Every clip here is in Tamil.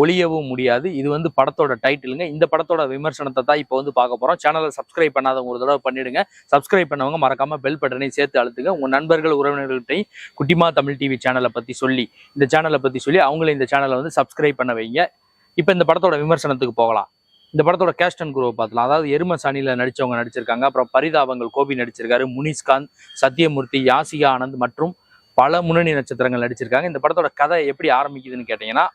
ஒழியவும் முடியாது. இது வந்து படத்தோட டைட்டிலுங்க. இந்த படத்தோட விமர்சனத்தை தான் இப்போ வந்து பார்க்க போகிறோம் சேனலை சப்ஸ்கிரைப் பண்ணாதவங்க ஒரு தடவை பண்ணிடுங்க. சப்ஸ்கிரைப் பண்ணவங்க மறக்காம பெல் பட்டனையும் சேர்த்து அழுத்துங்க. உங்கள் நண்பர்கள் உறவினர்கள்ட்டையும் குட்டிமா தமிழ் டிவி சேனலை பற்றி சொல்லி இந்த சேனலை பற்றி சொல்லி அவங்களே இந்த சேனலை வந்து சப்ஸ்கிரைப் பண்ண வைங்க. இப்போ இந்த படத்தோட விமர்சனத்துக்கு போகலாம். இந்த படத்தோட கேஸ்ட் அண்ட் குரூவை பார்த்தலாம். அதாவது எரும சாணியில் நடித்தவங்க நடிச்சிருக்காங்க. அப்புறம் பரிதாபங்கள் கோபி நடிச்சிருக்காரு முனிஸ்காந்த் சத்யமூர்த்தி யாசிகா ஆனந்த் மற்றும் பல முன்னணி நட்சத்திரங்கள் நடிச்சிருக்காங்க. இந்த படத்தோட கதை எப்படி ஆரம்பிக்குதுன்னு கேட்டிங்கன்னா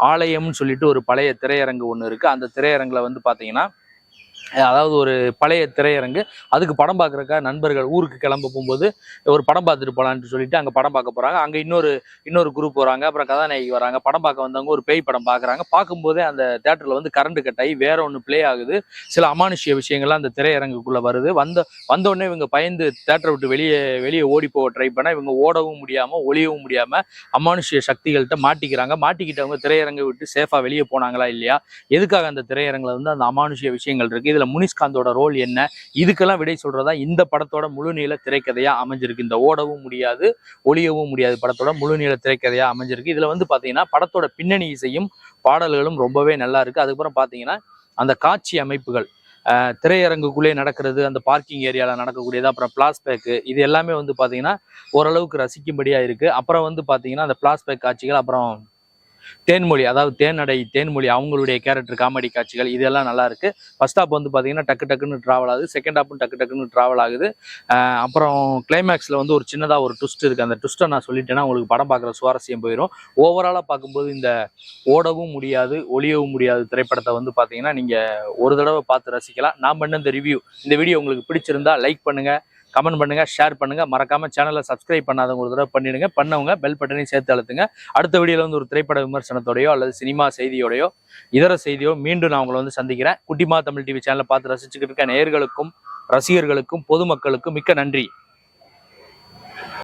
ஆலயம்னு சொல்லிட்டு ஒரு பழைய திரையரங்கு ஒன்று இருக்குது அந்த திரையரங்கில் வந்து பார்த்தீங்கன்னா அதாவது ஒரு பழைய திரையரங்கு அதுக்கு படம் பார்க்குறக்கா நண்பர்கள் ஊருக்கு கிளம்ப போகும்போது ஒரு படம் பார்த்துட்டு போகலான்ட்டு சொல்லிட்டு அங்கே படம் பார்க்க போகிறாங்க அங்கே இன்னொரு இன்னொரு குரூப் வராங்க அப்புறம் கதாநாயகி வராங்க. படம் பார்க்க வந்தவங்க ஒரு பேய் படம் பார்க்குறாங்க. பார்க்கும்போதே அந்த தேட்டரில் வந்து கரண்ட் கட் ஆகி வேற ஒன்று ப்ளே ஆகுது. சில அமானுஷ்ய விஷயங்கள்லாம் அந்த திரையரங்குக்குள்ளே வருது. வந்த வந்த உடனே இவங்க பயந்து தேட்டரை விட்டு வெளியே வெளியே ஓடி போக ட்ரை பண்ணால் இவங்க ஓடவும் முடியாமல் ஒளியவும் முடியாமல் அமானுஷ்ய சக்திகள்கிட்ட மாட்டிக்கிறாங்க. மாட்டிக்கிட்டவங்க திரையரங்கை விட்டு சேஃபாக வெளியே போனாங்களா இல்லையா? எதுக்காக அந்த திரையரங்கில் வந்து அந்த அமானுஷ்ய விஷயங்கள் இருக்கு? இதில் முனிஷ்காந்தோட ரோல் என்ன? இதுக்கெல்லாம் விடை சொல்கிறதா இந்த படத்தோட முழுநீள திரைக்கதையா அமைஞ்சிருக்கு. இந்த ஓடவும் முடியாது ஒளியவும் முடியாது படத்தோட முழுநீள திரைக்கதையா அமைஞ்சிருக்கு. இதில் வந்து பார்த்தீங்கன்னா படத்தோட பின்னணி இசையும் பாடல்களும் ரொம்பவே நல்லா இருக்கு. அதுக்கப்புறம் பார்த்தீங்கன்னா அந்த காட்சி அமைப்புகள் திரையரங்குக்குள்ளே நடக்கிறது அந்த பார்க்கிங் ஏரியாவில் நடக்கக்கூடியது அப்புறம் பிளாஸ்பேக்கு இது எல்லாமே வந்து பார்த்தீங்கன்னா ஓரளவுக்கு ரசிக்கும்படியாக இருக்கு. அப்புறம் வந்து பார்த்தீங்கன்னா அந்த பிளாஸ்பேக் காட்சிகள் அப்புறம் தேன்மொழி அதாவது தேனடை தேன்மொழி அவங்களுடைய கேரக்டர் காமெடி காட்சிகள் இதெல்லாம் நல்லா இருக்கு. ஃபர்ஸ்ட் ஹாப் வந்து பார்த்தீங்கன்னா டக்கு டக்குன்னு ட்ராவல் ஆகுது. செகண்ட் ஹாப்பும் டக்கு டக்குன்னு ட்ராவல் ஆகுது. அப்புறம் கிளைமேக்ஸில் வந்து ஒரு சின்னதாக ஒரு ட்விஸ்ட் இருக்குது அந்த ட்விஸ்ட்டை நான் சொல்லிட்டேன்னா உங்களுக்கு படம் பார்க்குற சுவாரஸ்யம் போயிடும் ஓவராலாக பார்க்கும்போது இந்த ஓடவும் முடியாது ஒளியவும் முடியாது திரைப்படத்தை வந்து பார்த்தீங்கன்னா நீங்கள் ஒரு தடவை பார்த்து ரசிக்கலாம். நான் பண்ண இந்த ரிவ்யூ இந்த வீடியோ உங்களுக்கு பிடிச்சிருந்தா லைக் பண்ணுங்கள் கமெண்ட் பண்ணுங்கள் ஷேர் பண்ணுங்கள் மறக்காமல் சேனலை சப்ஸ்கிரைப் பண்ணாதவங்க ஒரு தடவை பண்ணிடுங்க. பண்ணவங்க பெல் பட்டனையும் சேர்த்து அழுத்துங்க. அடுத்த வீடியோவில் வந்து ஒரு திரைப்பட விமர்சனத்தோடையோ அல்லது சினிமா செய்தியோடையோ இதர செய்தியோ மீண்டும் நான் உங்களை வந்து சந்திக்கிறேன். குட்டிமா தமிழ் டிவி சேனலை பார்த்து ரசிச்சுக்கிட்டு இருக்க நேர்களுக்கும் ரசிகர்களுக்கும் பொதுமக்களுக்கும் மிக்க நன்றி.